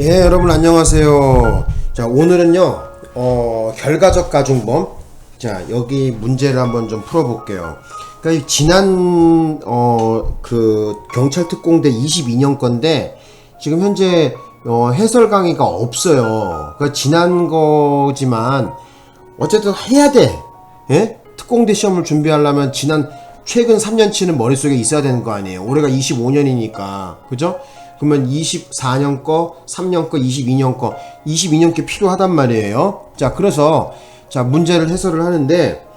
예, 여러분 안녕하세요. 자, 오늘은요, 어, 결과적 가중범. 자, 여기 문제를 한번 좀 풀어 볼게요. 그러니까 이 지난, 어, 그, 경찰 특공대 22년 건데, 지금 현재, 어, 해설 강의가 없어요. 그러니까 지난 거지만, 어쨌든 해야 돼. 예? 특공대 시험을 준비하려면 지난 최근 3년치는 머릿속에 있어야 되는 거 아니에요. 올해가 25년이니까. 그죠? 그러면 24년 거, 3년 거, 22년 거, 22년 게 필요하단 말이에요. 자, 그래서 자, 문제를 해설을 하는데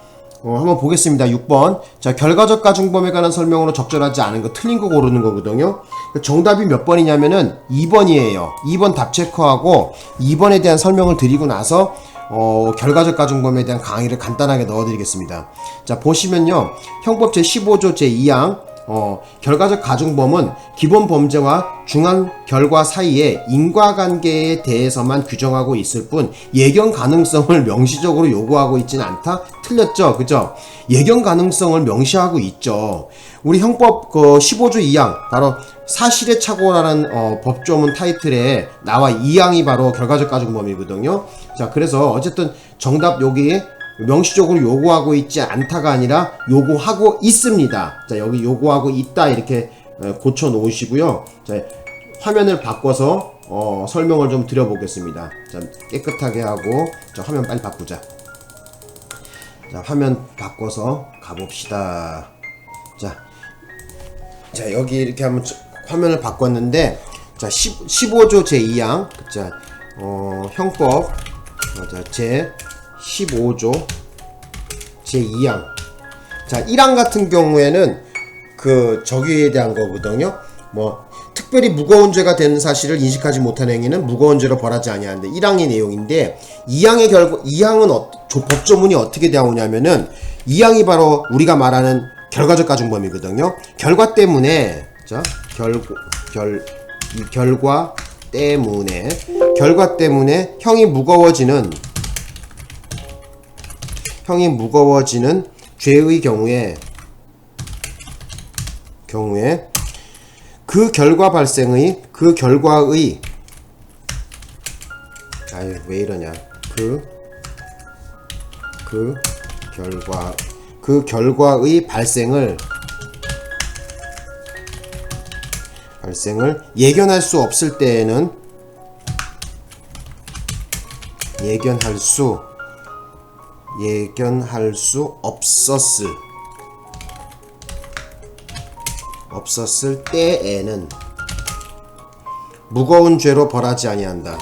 어, 한번 보겠습니다. 6번. 자, 결과적 가중범에 관한 설명으로 적절하지 않은 거 틀린 거 고르는 거거든요. 그 정답이 몇 번이냐면은 2번이에요. 2번 답 체크하고 2번에 대한 설명을 드리고 나서 어, 결과적 가중범에 대한 강의를 간단하게 넣어드리겠습니다. 자, 보시면요. 형법 제15조 제2항 어, 결과적 가중범은 기본 범죄와 중한 결과 사이의 인과관계에 대해서만 규정하고 있을 뿐 예견 가능성을 명시적으로 요구하고 있지는 않다. 틀렸죠, 그죠? 예견 가능성을 명시하고 있죠. 우리 형법 그 15조 2항 바로 사실의 착오라는 어, 법조문 타이틀에 나와 2항이 바로 결과적 가중범이거든요. 자, 그래서 어쨌든 정답 여기 명시적으로 요구하고 있지 않다가 아니라 요구하고 있습니다. 자, 여기 요구하고 있다 이렇게 어, 고쳐 놓으시고요. 자, 화면을 바꿔서 어, 설명을 좀 드려보겠습니다. 자, 깨끗하게 하고 자, 화면 빨리 바꾸자. 자, 화면 바꿔서 가봅시다. 자, 자 여기 이렇게 한번 저- 화면을 바꿨는데 자 10, 15조 제2항 자 어, 형법 어, 자, 제 15조 제2항 자 1항 같은 경우에는 그 저기에 대한 거거든요 뭐 특별히 무거운 죄가 되는 사실을 인식하지 못한 행위는 무거운 죄로 벌하지 아니하는데 1항의 내용인데 2항의 결과 2항은 어, 조- 법조문이 어떻게 나오냐면은 2항이 바로 우리가 말하는 결과적 가중범이거든요. 결과 때문에 자 결, 결, 이 결과 때문에 결과 때문에 형이 무거워지는 형이 무거워지는 죄의 경우에 경우에 그 결과 발생의 그 결과의 아유 왜 이러냐. 그그 결과 그 결과의 발생을 발생을 예견할 수 없을 때에는 예견할 수 예견할 수 없었을 없었을 때에는 무거운 죄로 벌하지 아니한다.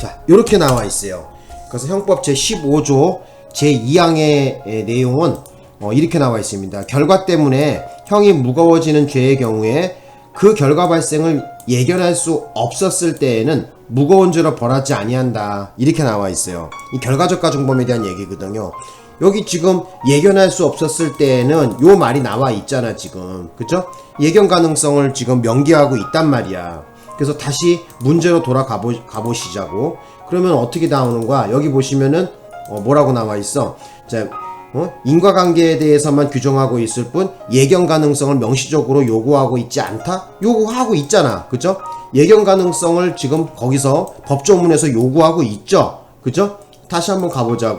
자, 이렇게 나와 있어요. 그래서 형법 제 15조 제 2항의 내용은 어, 이렇게 나와 있습니다. 결과 때문에 형이 무거워지는 죄의 경우에 그 결과 발생을 예견할 수 없었을 때에는 무거운 죄로 벌하지 아니한다. 이렇게 나와 있어요. 이 결과적 가중범에 대한 얘기거든요. 여기 지금 예견할 수 없었을 때에는 요 말이 나와 있잖아 지금 그죠? 예견 가능성을 지금 명기하고 있단 말이야 그래서 다시 문제로 돌아가 보, 가보시자고 그러면 어떻게 나오는 거야 여기 보시면은 어, 뭐라고 나와 있어 자 어? 인과관계에 대해서만 규정하고 있을 뿐 예견 가능성을 명시적으로 요구하고 있지 않다? 요구하고 있잖아 그죠? 예견 가능성을 지금 거기서 법조문에서 요구하고 있죠 그죠? 다시 한번 가보자고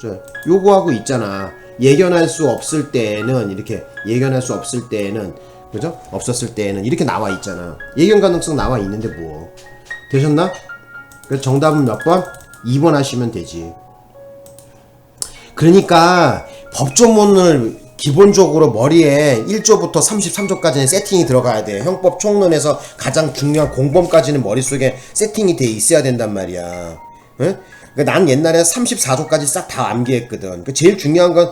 저 요구하고 있잖아. 예견할 수 없을 때에는 이렇게 예견할 수 없을 때에는 그죠? 없었을 때에는 이렇게 나와 있잖아. 예견 가능성 나와 있는데 뭐 되셨나? 그래서 정답은 몇 번? 2번 하시면 되지. 그러니까 법조문을 기본적으로 머리에 1조부터 33조까지는 세팅이 들어가야 돼. 형법 총론에서 가장 중요한 공범까지는 머릿속에 세팅이 돼 있어야 된단 말이야. 응? 그러니까 난 옛날에 34조까지 싹 다 암기했거든. 그 제일 중요한 건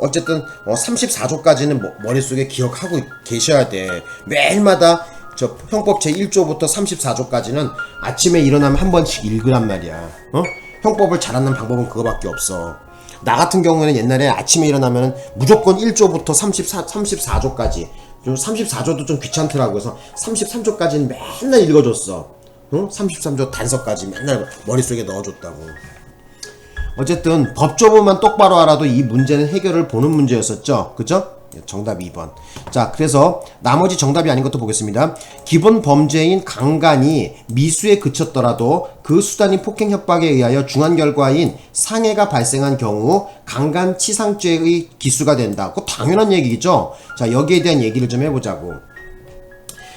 어쨌든 34조까지는 머릿속에 기억하고 계셔야 돼. 매일마다 저 형법 제 1조부터 34조까지는 아침에 일어나면 한 번씩 읽으란 말이야. 어? 형법을 잘하는 방법은 그거밖에 없어. 나 같은 경우에는 옛날에 아침에 일어나면 무조건 1조부터 34, 34조까지. 좀 34조도 좀 귀찮더라고. 그래서 33조까지는 맨날 읽어줬어. 응? 33조 단서까지 맨날 머릿속에 넣어줬다고. 어쨌든 법조문만 똑바로 알아도 이 문제는 해결을 보는 문제였었죠. 그죠? 정답 2번. 자, 그래서 나머지 정답이 아닌 것도 보겠습니다. 기본 범죄인 강간이 미수에 그쳤더라도 그 수단인 폭행 협박에 의하여 중한 결과인 상해가 발생한 경우 강간 치상죄의 기수가 된다. 그 당연한 얘기죠. 자, 여기에 대한 얘기를 좀 해보자고.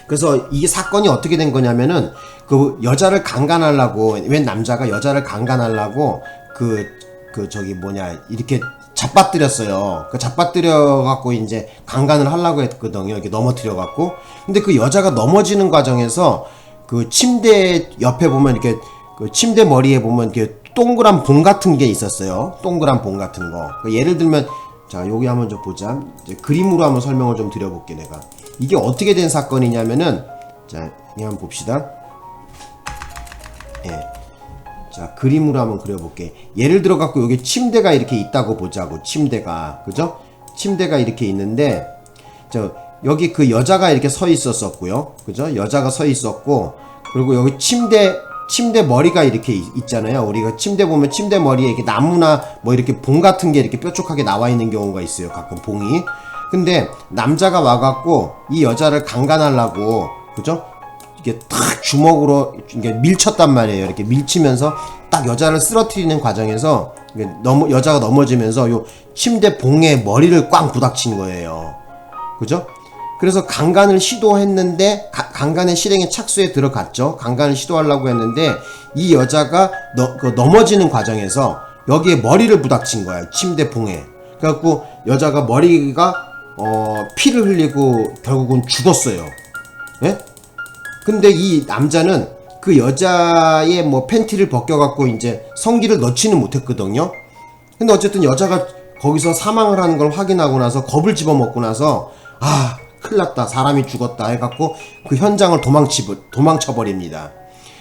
그래서 이 사건이 어떻게 된 거냐면은 그 여자를 강간하려고 웬 남자가 여자를 강간하려고 그그 저기 뭐냐 이렇게 잡아뜨렸어요. 그 잡아뜨려 갖고 이제 강간을 하려고 했거든요. 이렇게 넘어뜨려 갖고. 근데 그 여자가 넘어지는 과정에서 그 침대 옆에 보면 이렇게 그 침대 머리에 보면 이렇게 동그란 봉 같은 게 있었어요. 동그란 봉 같은 거. 그 예를 들면 자 여기 한번 좀 보자. 이제 그림으로 한번 설명을 좀 드려볼게 내가. 이게 어떻게 된 사건이냐면은 자이 한번 봅시다. 예. 자 그림으로 한번 그려볼게. 예를 들어 갖고 여기 침대가 이렇게 있다고 보자고 침대가. 그죠? 침대가 이렇게 있는데 저 여기 그 여자가 이렇게 서 있었었고요. 그죠? 여자가 서 있었고 그리고 여기 침대 침대 머리가 이렇게 있- 있잖아요. 우리가 침대 보면 침대 머리에 이렇게 나무나 뭐 이렇게 봉 같은 게 이렇게 뾰족하게 나와 있는 경우가 있어요 가끔 봉이. 근데 남자가 와갖고 이 여자를 강간하려고 그죠 이게 탁 주먹으로 이게 밀쳤단 말이에요. 이렇게 밀치면서 딱 여자를 쓰러뜨리는 과정에서 넘어 여자가 넘어지면서 요 침대 봉에 머리를 꽝 부닥친 거예요. 그죠? 그래서 강간을 시도했는데 가- 강간의 실행에 착수에 들어갔죠. 강간을 시도하려고 했는데 이 여자가 너, 그 넘어지는 과정에서 여기에 머리를 부닥친 거야. 침대 봉에. 그래갖고 여자가 머리가 어, 피를 흘리고 결국은 죽었어요. 예? 근데 이 남자는 그 여자의 뭐 팬티를 벗겨갖고 이제 성기를 넣지는 못했거든요. 근데 어쨌든 여자가 거기서 사망을 하는 걸 확인하고 나서 겁을 집어먹고 나서 아 큰일 났다 사람이 죽었다 해갖고 그 현장을 도망치, 도망쳐버립니다.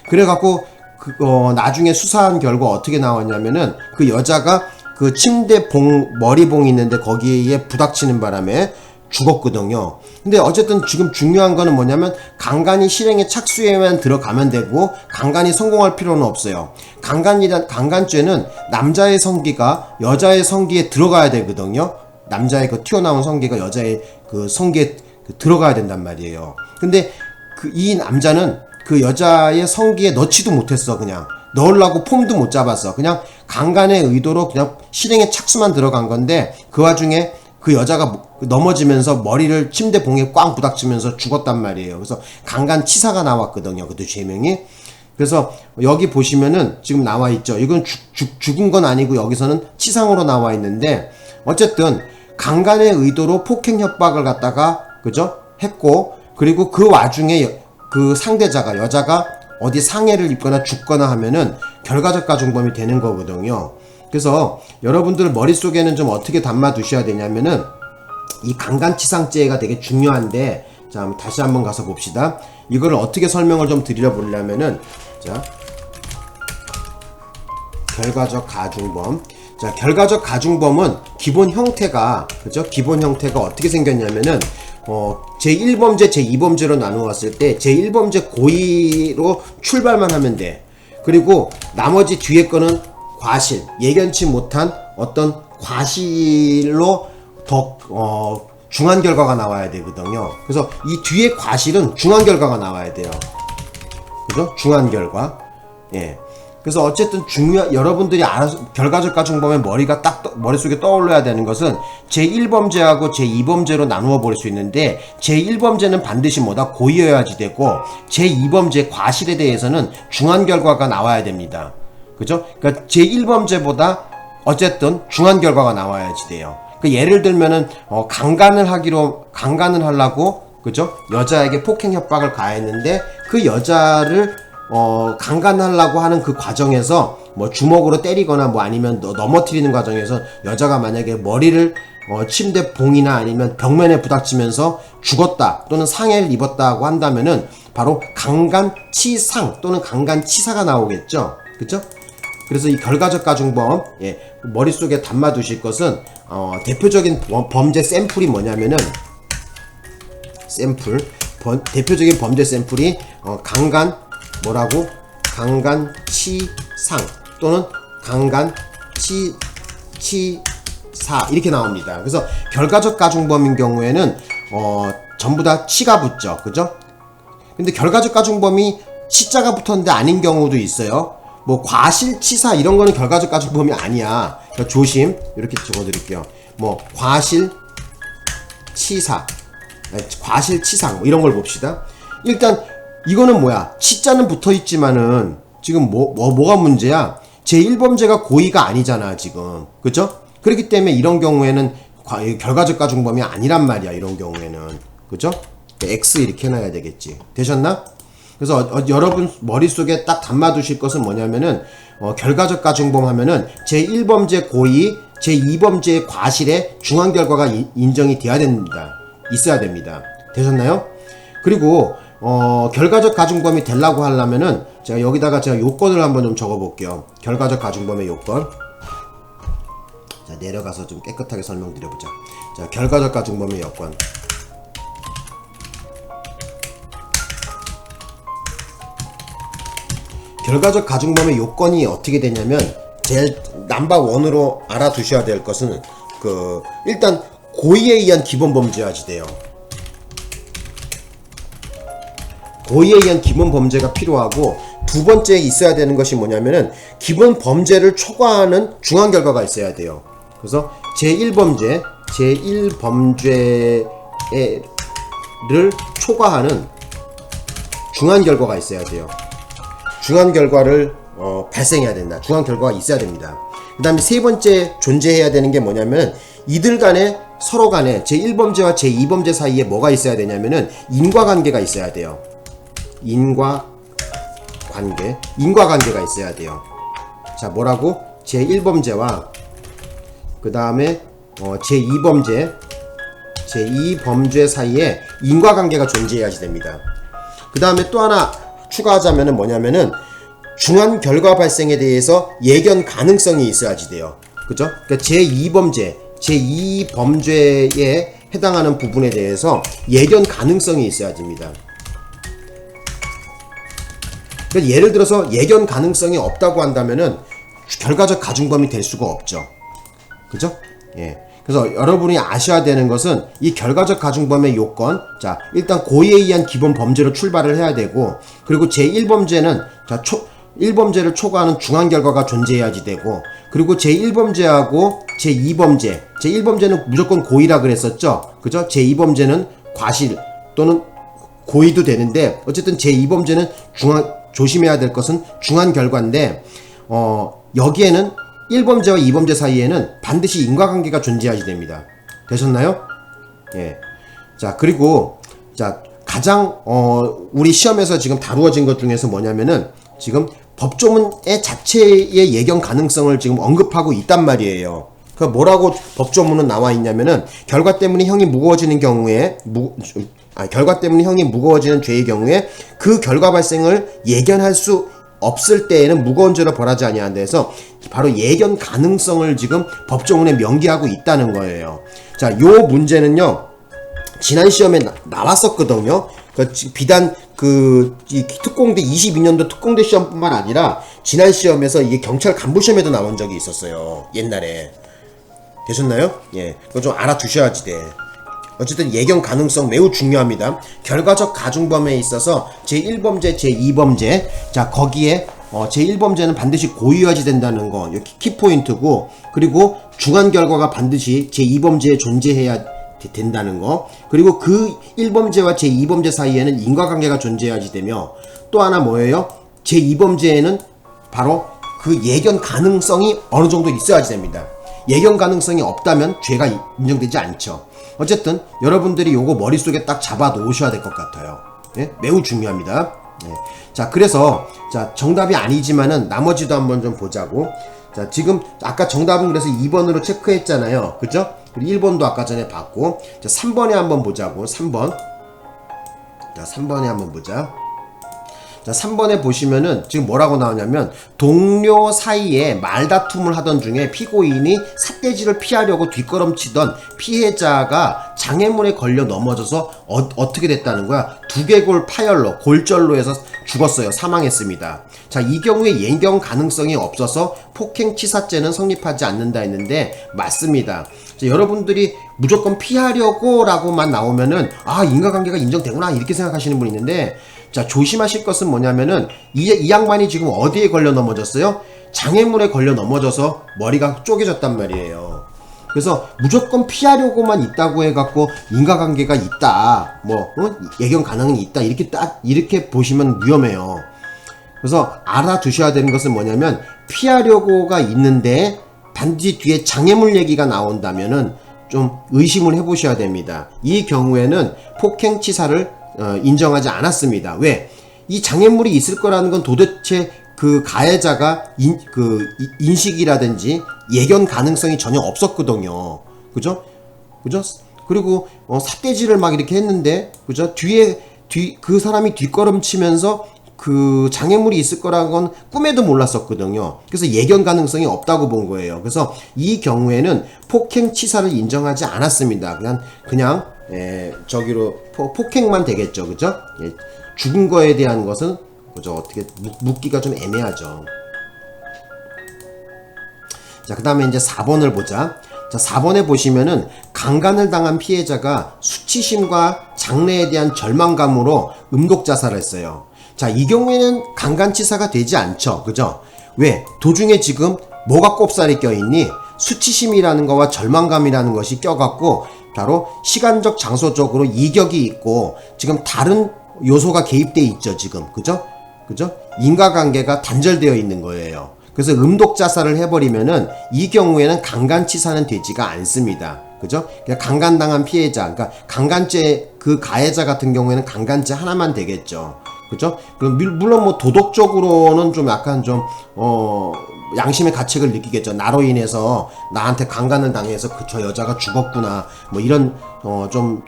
그래갖고 그, 어, 나중에 수사한 결과 어떻게 나왔냐면은 그 여자가 그 침대 봉 머리봉이 있는데 거기에 부닥치는 바람에 죽었거든요. 근데 어쨌든 지금 중요한 거는 뭐냐면 강간이 실행에 착수에만 들어가면 되고 강간이 성공할 필요는 없어요. 강간이란 강간죄는 남자의 성기가 여자의 성기에 들어가야 되거든요. 남자의 그 튀어나온 성기가 여자의 그 성기에 그 들어가야 된단 말이에요. 근데 그 이 남자는 그 여자의 성기에 넣지도 못했어 그냥 넣으려고 폼도 못 잡았어 그냥 강간의 의도로 그냥 실행에 착수만 들어간 건데 그 와중에 그 여자가 뭐- 넘어지면서 머리를 침대 봉에 꽝 부닥치면서 죽었단 말이에요 그래서 강간 치사가 나왔거든요 그때 죄명이 그래서 여기 보시면은 지금 나와 있죠. 이건 죽, 죽, 죽은 건 아니고 여기서는 치상으로 나와 있는데 어쨌든 강간의 의도로 폭행 협박을 갖다가 그죠? 했고 그리고 그 와중에 여- 그 상대자가 여자가 어디 상해를 입거나 죽거나 하면은 결과적 가중범이 되는 거거든요. 그래서 여러분들 머릿속에는 좀 어떻게 담아 두셔야 되냐면은 이 강간치상죄가 되게 중요한데 자 다시 한번 가서 봅시다. 이거를 어떻게 설명을 좀 드려 보려면은 자 결과적 가중범. 자, 결과적 가중범은 기본 형태가 그죠? 기본 형태가 어떻게 생겼냐면은 어, 제1범죄, 제2범죄로 나누었을 때 제1범죄 고의로 출발만 하면 돼. 그리고 나머지 뒤에 거는 과실, 예견치 못한 어떤 과실로 더 어, 중한 결과가 나와야 되거든요. 그래서 이 뒤에 과실은 중한 결과가 나와야 돼요. 그죠? 중한 결과. 예. 그래서 어쨌든 중요 여러분들이 알아서 결과적 가중범의 머리가 딱 떠- 머릿속에 떠올려야 되는 것은 제1범죄하고 제2범죄로 나누어 버릴 수 있는데 제1범죄는 반드시 뭐다 고의여야지 되고 제2범죄 과실에 대해서는 중한 결과가 나와야 됩니다. 그죠? 그러니까 제1범죄보다 어쨌든 중한 결과가 나와야지 돼요. 그 예를 들면은 어, 강간을 하기로 강간을 하려고 그죠? 여자에게 폭행 협박을 가했는데 그 여자를 어, 강간하려고 하는 그 과정에서 뭐 주먹으로 때리거나 뭐 아니면 너- 넘어뜨리는 과정에서 여자가 만약에 머리를 어, 침대 봉이나 아니면 벽면에 부닥치면서 죽었다 또는 상해를 입었다고 한다면은 바로 강간치상 또는 강간치사가 나오겠죠. 그죠? 그래서 이 결과적 가중범 예, 머릿속에 담아 두실 것은 어, 대표적인 범- 범죄 샘플이 뭐냐면은 샘플 번- 대표적인 범죄 샘플이 어, 강간 뭐라고 강간 치상 또는 강간 치 치4 이렇게 나옵니다. 그래서 결과적 가중범인 경우에는 어 전부 다 치가 붙죠. 그죠? 근데 결과적 가중범이 치자가 붙었는데 아닌 경우도 있어요. 뭐 과실치사 이런 거는 결과적 가중범이 아니야. 그러니까 조심 이렇게 적어드릴게요. 뭐 과실 치사, 아니, 과실치상 뭐 이런 걸 봅시다. 일단 이거는 뭐야? 치자는 붙어 있지만은 지금 뭐, 뭐 뭐가 문제야? 제1범죄가 고의가 아니잖아 지금, 그죠? 그렇기 때문에 이런 경우에는 과- 이 결과적 가중범이 아니란 말이야 이런 경우에는, 그죠? X 이렇게 해놔야 되겠지. 되셨나? 그래서 어, 어, 여러분 머릿속에 딱 담아두실 것은 뭐냐면은 어, 결과적 가중범 하면은 제1범죄 고의, 제2범죄의 과실에 중한 결과가 인- 인정이 돼야 됩니다. 있어야 됩니다. 되셨나요? 그리고 어, 결과적 가중범이 되려고 하려면은 제가 여기다가 제가 요건을 한번 좀 적어 볼게요. 결과적 가중범의 요건. 자, 내려가서 좀 깨끗하게 설명드려 보자. 자, 결과적 가중범의 요건. 결과적 가중범의 요건이 어떻게 되냐면 제일 넘버 원으로 알아두셔야 될 것은 그 일단 고의에 의한 기본 범죄화지 돼요. 고의에 의한 기본 범죄가 필요하고 두 번째 있어야 되는 것이 뭐냐면은 기본 범죄를 초과하는 중한 결과가 있어야 돼요. 그래서 제1범죄, 제1범죄를 초과하는 중한 결과가 있어야 돼요. 중한 결과를 어, 발생해야 된다. 중한 결과가 있어야 됩니다. 그 다음에 세 번째 존재해야 되는 게 뭐냐면 이들 간에 서로 간에 제1범죄와 제2범죄 사이에 뭐가 있어야 되냐면은 인과관계가 있어야 돼요. 인과관계. 인과관계가 있어야 돼요. 자, 뭐라고? 제1범죄와 그 다음에 어, 제2범죄 제2범죄 사이에 인과관계가 존재해야지 됩니다. 그 다음에 또 하나 추가하자면은 뭐냐면은 중한 결과 발생에 대해서 예견 가능성이 있어야지 돼요. 그죠? 그러니까 제2범죄, 제2범죄에 해당하는 부분에 대해서 예견 가능성이 있어야 됩니다. 그러니까 예를 들어서 예견 가능성이 없다고 한다면은 결과적 가중범이 될 수가 없죠. 그죠? 예. 그래서 여러분이 아셔야 되는 것은 이 결과적 가중범의 요건, 자, 일단 고의에 의한 기본 범죄로 출발을 해야 되고, 그리고 제1범죄는, 자, 초, 1범죄를 초과하는 중한 결과가 존재해야지 되고, 그리고 제1범죄하고 제2범죄, 제1범죄는 무조건 고의라 그랬었죠? 그죠? 제2범죄는 과실 또는 고의도 되는데, 어쨌든 제2범죄는 중한, 조심해야 될 것은 중한 결과인데, 어, 여기에는 1범죄와 2범죄 사이에는 반드시 인과관계가 존재해야지 됩니다. 되셨나요? 예. 자, 그리고, 자, 가장, 어, 우리 시험에서 지금 다루어진 것 중에서 뭐냐면은, 지금 법조문의 자체의 예견 가능성을 지금 언급하고 있단 말이에요. 그 뭐라고 법조문은 나와 있냐면은, 결과 때문에 형이 무거워지는 경우에, 무, 아, 결과 때문에 형이 무거워지는 죄의 경우에 그 결과 발생을 예견할 수 없을 때에는 무거운 죄로 벌하지 아니한다 해서 바로 예견 가능성을 지금 법조문에 명기하고 있다는 거예요. 자, 요 문제는요. 지난 시험에 나, 왔었거든요 그 지- 비단 그이 특공대 22년도 특공대 시험뿐만 아니라 지난 시험에서 이게 경찰 간부 시험에도 나온 적이 있었어요. 옛날에. 되셨나요? 예. 그거 좀 알아두셔야지 돼. 어쨌든 예견 가능성 매우 중요합니다. 결과적 가중범에 있어서 제1범죄, 제2범죄. 자, 거기에 어, 제1범죄는 반드시 고의화지 된다는 거. 여기 키포인트고. 그리고 중한 결과가 반드시 제2범죄에 존재해야 되- 된다는 거. 그리고 그 1범죄와 제2범죄 사이에는 인과관계가 존재해야지 되며 또 하나 뭐예요? 제2범죄에는 바로 그 예견 가능성이 어느 정도 있어야지 됩니다. 예견 가능성이 없다면 죄가 이- 인정되지 않죠. 어쨌든 여러분들이 요거 머릿속에 딱 잡아 놓으셔야 될 것 같아요. 예? 매우 중요합니다. 예. 자, 그래서 자, 정답이 아니지만은 나머지도 한번 좀 보자고. 자, 지금 아까 정답은 그래서 2번으로 체크했잖아요. 그죠? 그리고 1번도 아까 전에 봤고. 자, 3번에 한번 보자고. 3번. 자, 3번에 한번 보자. 자, 3번에 보시면은 지금 뭐라고 나오냐면 동료 사이에 말다툼을 하던 중에 피고인이 삿대질을 피하려고 뒷걸음치던 피해자가 장애물에 걸려 넘어져서 어, 떻게 됐다는 거야? 두개골 파열로 골절로 해서 죽었어요. 사망했습니다. 자, 이 경우에 예경 가능성이 없어서 폭행 치사죄는 성립하지 않는다 했는데 맞습니다. 자, 여러분들이 무조건 피하려고 라고만 나오면은 아 인과관계가 인정되구나 이렇게 생각하시는 분이 있는데 자 조심하실 것은 뭐냐면은 이, 이 양반이 지금 어디에 걸려 넘어졌어요? 장애물에 걸려 넘어져서 머리가 쪼개졌단 말이에요. 그래서 무조건 피하려고만 있다고 해갖고 인과관계가 있다, 뭐 어? 예견 가능이 있다 이렇게 딱 이렇게 보시면 위험해요. 그래서 알아두셔야 되는 것은 뭐냐면 피하려고가 있는데 반드시 뒤에 장애물 얘기가 나온다면은 좀 의심을 해보셔야 됩니다. 이 경우에는 폭행치사를 어, 인정하지 않았습니다. 왜? 이 장애물이 있을 거라는 건 도대체 그 가해자가 인, 그 이- 인식이라든지 예견 가능성이 전혀 없었거든요. 그죠? 그죠? 그리고 어, 삿대질을 막 이렇게 했는데 그죠? 뒤에 뒤 그 사람이 뒷걸음치면서 그 장애물이 있을 거라는 건 꿈에도 몰랐었거든요. 그래서 예견 가능성이 없다고 본 거예요. 그래서 이 경우에는 폭행 치사를 인정하지 않았습니다. 그냥 그냥 에, 저기로 포, 폭행만 되겠죠, 그죠? 예, 죽은 거에 대한 것은 그죠? 어떻게 묻- 묻기가 좀 애매하죠. 자, 그 다음에 이제 4번을 보자. 자, 4번에 보시면은 강간을 당한 피해자가 수치심과 장래에 대한 절망감으로 음독 자살을 했어요. 자, 이 경우에는 강간치사가 되지 않죠. 그죠? 왜? 도중에 지금 뭐가 꼽살이 껴있니? 수치심이라는 거와 절망감이라는 것이 껴갖고 바로 시간적 장소적으로 이격이 있고 지금 다른 요소가 개입돼 있죠, 지금. 그죠? 그죠? 인과관계가 단절되어 있는 거예요. 그래서 음독 자살을 해버리면은 이 경우에는 강간치사는 되지가 않습니다. 그죠? 그냥 강간당한 피해자, 그러니까 강간죄 그 가해자 같은 경우에는 강간죄 하나만 되겠죠. 그죠? 그럼 밀- 물론 뭐 도덕적으로는 좀 약간 좀 어. 양심의 가책을 느끼겠죠. 나로 인해서 나한테 강간을 당해서 그 저 여자가 죽었구나. 뭐 이런 어 좀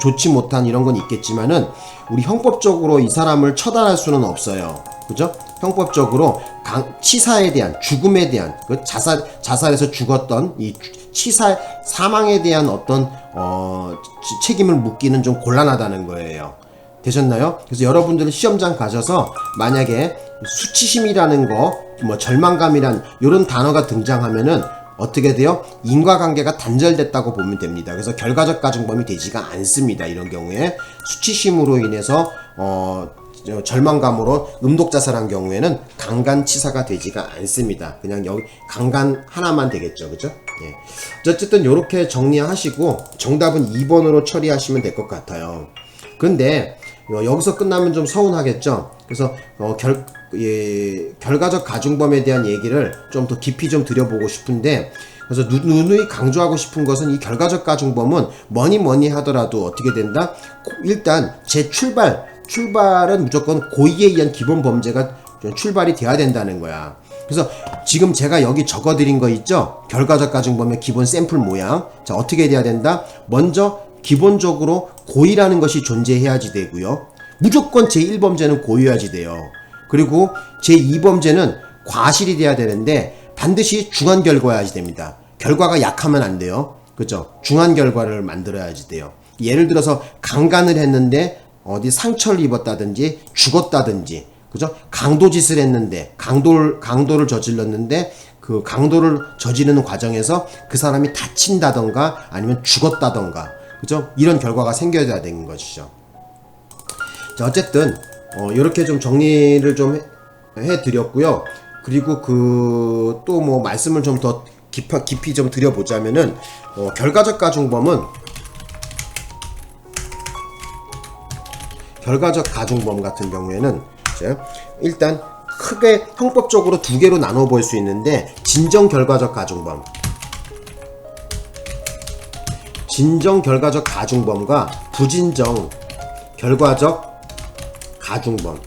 좋지 못한 이런 건 있겠지만은 우리 형법적으로 이 사람을 처단할 수는 없어요. 그죠? 형법적으로 강, 치사에 대한 죽음에 대한 그 자살 자살해서 죽었던 이 주- 치사 사망에 대한 어떤 어 지- 책임을 묻기는 좀 곤란하다는 거예요. 되셨나요? 그래서 여러분들 시험장 가셔서 만약에 수치심이라는 거, 뭐 절망감이란 이런 단어가 등장하면은 어떻게 돼요? 인과관계가 단절됐다고 보면 됩니다. 그래서 결과적 가중범이 되지가 않습니다. 이런 경우에 수치심으로 인해서 어 저- 절망감으로 음독 자살한 경우에는 강간치사가 되지가 않습니다. 그냥 여기 강간 하나만 되겠죠, 그죠? 예. 어쨌든 이렇게 정리하시고 정답은 2번으로 처리하시면 될 것 같아요. 근데 어, 여기서 끝나면 좀 서운하겠죠. 그래서 어, 결 예, 결과적 가중범에 대한 얘기를 좀 더 깊이 좀 드려보고 싶은데 그래서 누, 누누이 강조하고 싶은 것은 이 결과적 가중범은 뭐니 뭐니 하더라도 어떻게 된다? 고- 일단 제 출발 출발은 무조건 고의에 의한 기본 범죄가 좀 출발이 돼야 된다는 거야. 그래서 지금 제가 여기 적어드린 거 있죠? 결과적 가중범의 기본 샘플 모양. 자, 어떻게 돼야 된다? 먼저 기본적으로 고의라는 것이 존재해야지 되고요. 무조건 제1범죄는 고의해야지 돼요. 그리고 제2범죄는 과실이 돼야 되는데 반드시 중한 결과여야지 됩니다. 결과가 약하면 안 돼요. 그죠? 중한 결과를 만들어야지 돼요. 예를 들어서 강간을 했는데 어디 상처를 입었다든지 죽었다든지 그죠? 강도짓을 했는데 강도를 강도를 저질렀는데 그 강도를 저지르는 과정에서 그 사람이 다친다던가 아니면 죽었다던가 그죠? 이런 결과가 생겨야 되는 것이죠. 자, 어쨌든 어, 이렇게 좀 정리를 좀 해, 해드렸고요. 그리고 그 또 뭐 말씀을 좀 더 깊이, 깊이 좀 드려보자면은 어, 결과적 가중범은 결과적 가중범 같은 경우에는 일단 크게 형법적으로 두 개로 나눠 볼 수 있는데 진정 결과적 가중범 진정 결과적 가중범과 부진정 결과적 가중범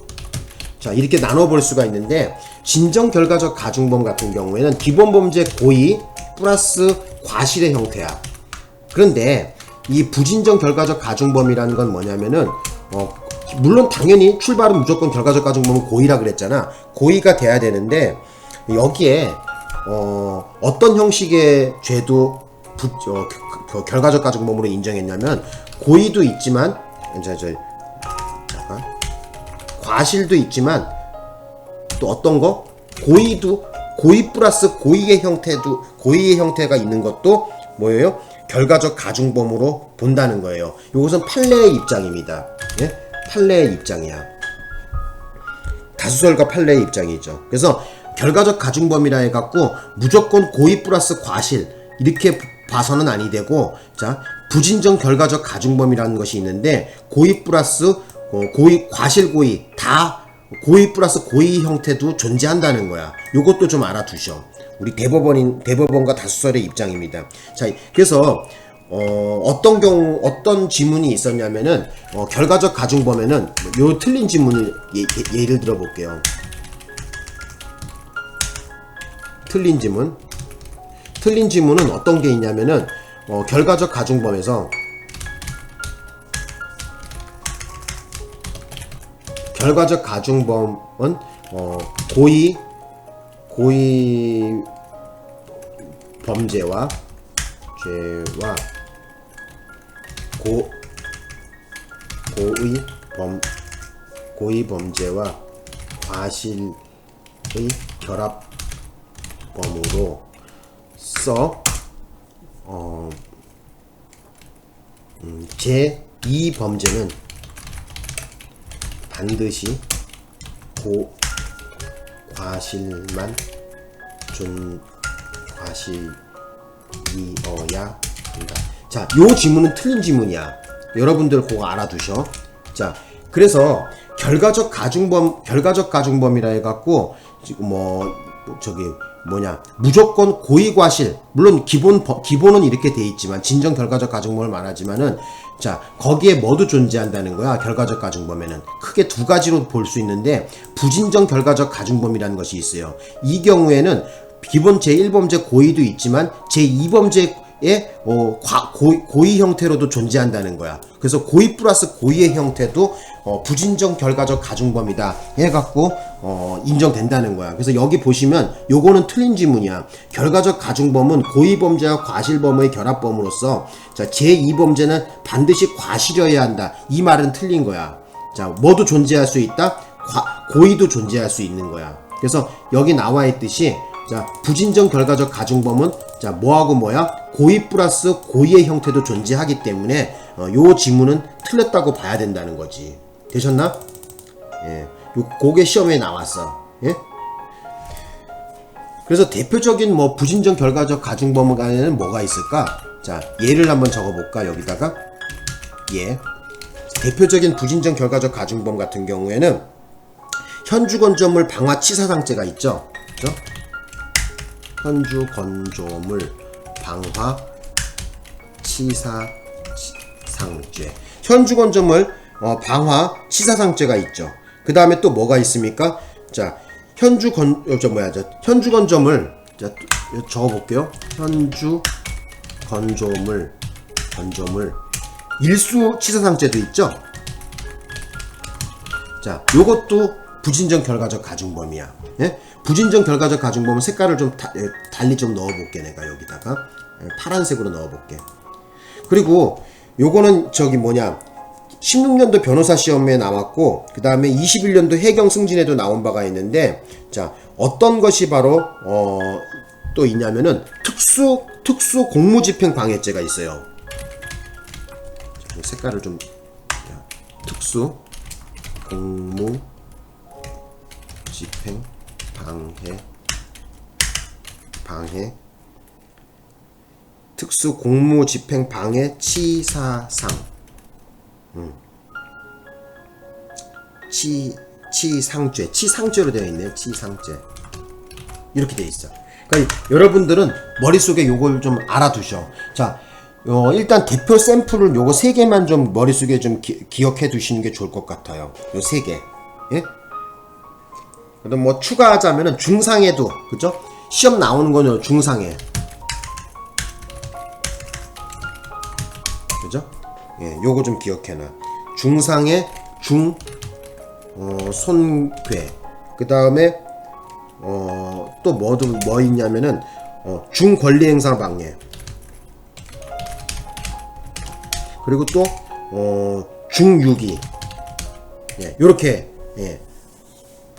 자 이렇게 나눠 볼 수가 있는데 진정 결과적 가중범 같은 경우에는 기본 범죄 고의 플러스 과실의 형태야. 그런데 이 부진정 결과적 가중범이라는 건 뭐냐면은 어, 물론 당연히 출발은 무조건 결과적 가중범은 고의라 그랬잖아. 고의가 돼야 되는데 여기에 어, 어떤 형식의 죄도 부, 어, 그- 그 결과적 가중범으로 인정했냐면 고의도 있지만 이제 저 잠깐 과실도 있지만 또 어떤 거 고의도 고의 플러스 고의의 형태도 고의의 형태가 있는 것도 뭐예요? 결과적 가중범으로 본다는 거예요. 이것은 판례의 입장입니다. 예? 판례의 입장이야. 다수설과 판례의 입장이죠. 그래서 결과적 가중범이라 해갖고 무조건 고의 플러스 과실 이렇게 봐서는 아니 되고 자 부진정 결과적 가중범이라는 것이 있는데 고의 플러스 어, 고의 과실 고의 다 고의 플러스 고의 형태도 존재한다는 거야. 요것도 좀 알아두셔. 우리 대법원인 대법원과 다수설의 입장입니다. 자 그래서 어, 어떤 경우 어떤 지문이 있었냐면은 어, 결과적 가중범에는 요 틀린 지문을 예, 를 들어 볼게요. 틀린 지문. 틀린 지문은 어떤 게 있냐면은 어, 결과적 가중범에서 결과적 가중범은 어, 고의 고의 범죄와 죄와 고 고의 범 고의 범죄와 과실의 결합범으로서 어, 음, 제2 범죄는 반드시 고 과실만 준 과실이어야 한다. 자, 요 지문은 틀린 지문이야. 여러분들 그거 알아두셔. 자, 그래서 결과적 가중범, 결과적 가중범이라 해갖고 지금 뭐 저기 뭐냐 무조건 고의과실. 물론 기본 버- 기본은 이렇게 돼 있지만 진정 결과적 가중범을 말하지만은 자 거기에 뭐도 존재한다는 거야 결과적 가중범에는. 크게 두 가지로 볼 수 있는데 부진정 결과적 가중범이라는 것이 있어요. 이 경우에는 기본 제1범죄 고의도 있지만 제2범죄 의 어, 과- 고의, 고의 형태로도 존재한다는 거야. 그래서 고의 플러스 고의의 형태도 어, 부진정 결과적 가중범이다 해갖고 어, 인정된다는 거야. 그래서 여기 보시면 요거는 틀린 지문이야. 결과적 가중범은 고의 범죄와 과실범의 결합범으로서 자 제2 범죄는 반드시 과실이어야 한다. 이 말은 틀린 거야. 자, 뭐도 존재할 수 있다. 과- 고의도 존재할 수 있는 거야. 그래서 여기 나와 있듯이 자 부진정 결과적 가중범은 자 뭐하고 뭐야 고의 플러스 고의의 형태도 존재하기 때문에 어, 요 지문은 틀렸다고 봐야 된다는 거지. 되셨나? 예, 요 고개 시험에 나왔어. 예? 그래서 대표적인 뭐 부진정 결과적 가중범 안에는 뭐가 있을까? 자 예를 한번 적어 볼까 여기다가 예. 대표적인 부진정 결과적 가중범 같은 경우에는 현주 건조물 방화 치사 상죄가 있죠. 그죠? 현주 건조물 방화 치사 치- 상죄. 현주 건조물 어, 방화 치사 상죄가 있죠. 그 다음에 또 뭐가 있습니까? 자, 현주 건, 어, 저 뭐야, 저 현주 건조물. 자, 또 적어볼게요. 현주 건조물, 건조물. 일수 치사 상죄도 있죠. 자, 요것도 부진정 결과적 가중범이야. 예? 부진정 결과적 가중범은 색깔을 좀 다- 예, 달리 좀 넣어볼게 내가 여기다가 예, 파란색으로 넣어볼게. 그리고 요거는 저기 뭐냐 16년도 변호사 시험에 나왔고 그 다음에 21년도 해경 승진에도 나온 바가 있는데 자 어떤 것이 바로 어, 또 있냐면은 특수 특수 공무집행 방해죄가 있어요. 자, 색깔을 좀 자, 특수 공무 집행 방해 방해. 특수 공무 집행 방해 치사상. 음. 치 치상죄. 치상죄로 되어 있네요. 치상죄. 이렇게 되어 있어. 그러니까 여러분들은 머릿속에 요걸 좀 알아두셔. 자 어, 일단 대표 샘플을 요거 세 개만 좀 머릿속에 좀 기, 기억해 두시는 게 좋을 것 같아요. 요 세개. 예? 그다음 뭐 추가하자면은 중상해도 그죠? 시험 나오는 거는 중상해. 그죠? 예, 요거 좀 기억해놔. 중상해 중 어, 손괴 그 다음에 어, 또 뭐도 뭐 있냐면은 어, 중 권리 행사 방해 그리고 또 어, 중유기 예, 요렇게 예.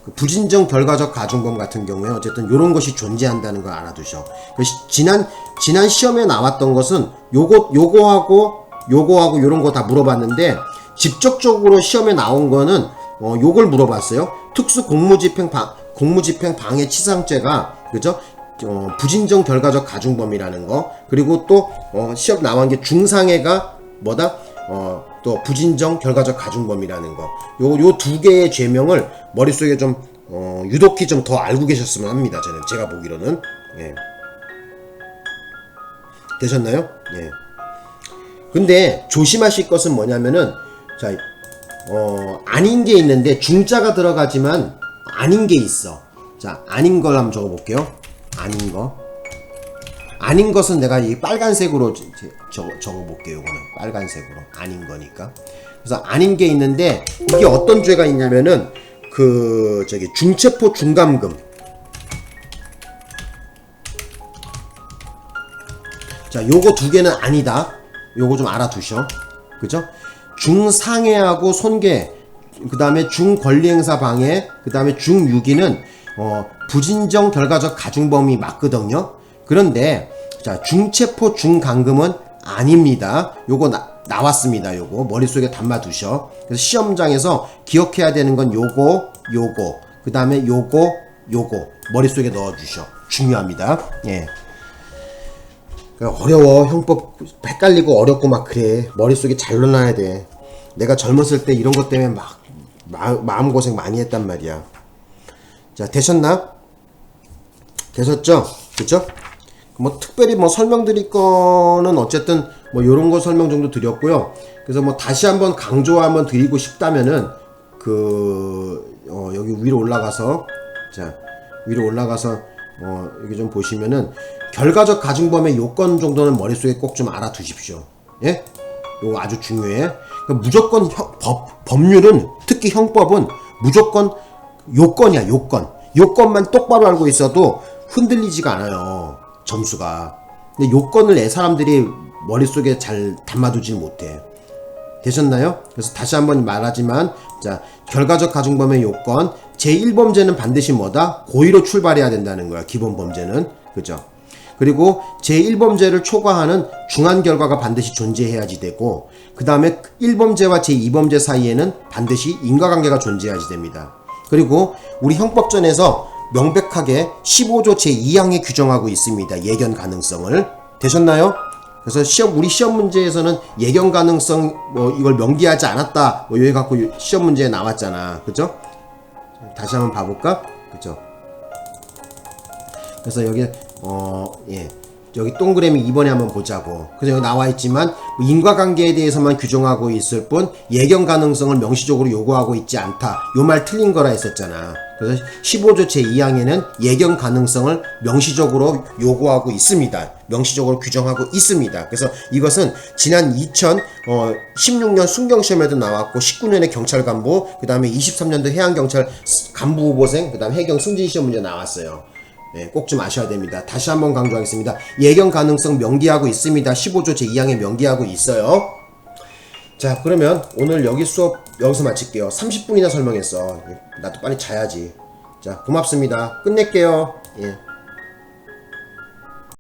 그 부진정 결과적 가중범 같은 경우에 어쨌든 이런 것이 존재한다는 걸 알아두셔. 그 시- 지난 지난 시험에 나왔던 것은 요거 요거하고 요거하고 요런 거 다 물어봤는데 직접적으로 시험에 나온 거는 어 요걸 물어봤어요. 특수 공무집행 방 공무집행 방해 치상죄가 그죠? 어, 부진정 결과적 가중범이라는 거 그리고 또 어, 시험 나온 게 중상해가 뭐다? 어, 또 부진정 결과적 가중범이라는 거. 요 요 두 개의 죄명을 머릿속에 좀 어, 유독히 좀 더 알고 계셨으면 합니다. 저는 제가 보기로는. 예. 되셨나요? 예. 근데 조심하실 것은 뭐냐면은 자, 어, 아닌 게 있는데 중자가 들어가지만 아닌 게 있어. 자, 아닌 걸 한번 적어 볼게요. 아닌 거. 아닌 것은 내가 이 빨간색으로 저- 저- 적어 볼게요. 이거는 빨간색으로 아닌 거니까. 그래서 아닌 게 있는데 이게 어떤 죄가 있냐면은 그 저기 중체포 중감금. 자, 요거 두 개는 아니다. 요거 좀 알아두셔. 그죠? 중상해하고 손괴, 그 다음에 중권리행사 방해, 그 다음에 중유기는 어, 부진정 결과적 가중범위 맞거든요. 그런데 자 중체포 중감금은 아닙니다. 요거 나, 나왔습니다. 요거 머릿속에 담아 두셔. 그래서 시험장에서 기억해야 되는 건 요거, 요거, 그 다음에 요거, 요거 머릿속에 넣어 주셔. 중요합니다. 예. 그러니까 어려워 형법 헷갈리고 어렵고 막 그래 머릿속에 잘 넣어놔야 돼 내가 젊었을 때 이런 것 때문에 막 마, 마음고생 많이 했단 말이야 자 되셨나? 되셨죠? 그쵸? 뭐 특별히 뭐 설명드릴 거는 어쨌든 뭐 요런 거 설명 정도 드렸고요 그래서 뭐 다시 한번 강조 한번 드리고 싶다면은 그 어, 여기 위로 올라가서 자 위로 올라가서 어, 여기 좀 보시면은 결과적 가중범의 요건 정도는 머릿속에 꼭 좀 알아두십시오. 예? 요거 아주 중요해. 그러니까 무조건 형- 법, 법률은 특히 형법은 무조건 요건이야, 요건. 요건만 똑바로 알고 있어도 흔들리지가 않아요. 점수가. 근데 요건을 내 사람들이 머릿속에 잘 담아두질 못해. 되셨나요? 그래서 다시 한번 말하지만 자 결과적 가중범의 요건 제1범죄는 반드시 뭐다? 고의로 출발해야 된다는 거야 기본 범죄는 그죠? 그리고 제1범죄를 초과하는 중한 결과가 반드시 존재해야지 되고 그 다음에 1범죄와 제2범죄 사이에는 반드시 인과관계가 존재해야지 됩니다. 그리고 우리 형법전에서 명백하게 15조 제2항에 규정하고 있습니다. 예견 가능성을. 되셨나요? 그래서 시험 우리 시험 문제에서는 예견 가능성 뭐 이걸 명기하지 않았다. 뭐 여기 갖고 시험 문제에 나왔잖아. 그죠? 다시 한번 봐볼까? 그죠? 그래서 여기 어예 여기 동그라미 2번에 한번 보자고 그래서 여기 나와 있지만 뭐 인과관계에 대해서만 규정하고 있을 뿐 예견 가능성을 명시적으로 요구하고 있지 않다 요 말 틀린 거라 했었잖아 그래서 15조 제2항에는 예견 가능성을 명시적으로 요구하고 있습니다. 명시적으로 규정하고 있습니다. 그래서 이것은 지난 2016년 순경시험에도 나왔고 19년에 경찰 간부, 그 다음에 23년도 해양경찰 간부 후보생, 그 다음 해경 승진시험 문제 나왔어요. 네, 꼭좀 아셔야 됩니다. 다시 한번 강조하겠습니다. 예견 가능성 명기하고 있습니다. 15조 제2항에 명기하고 있어요. 자 그러면 오늘 여기 수업 여기서 마칠게요 30분이나 설명했어 나도 빨리 자야지 자 고맙습니다 끝낼게요 예.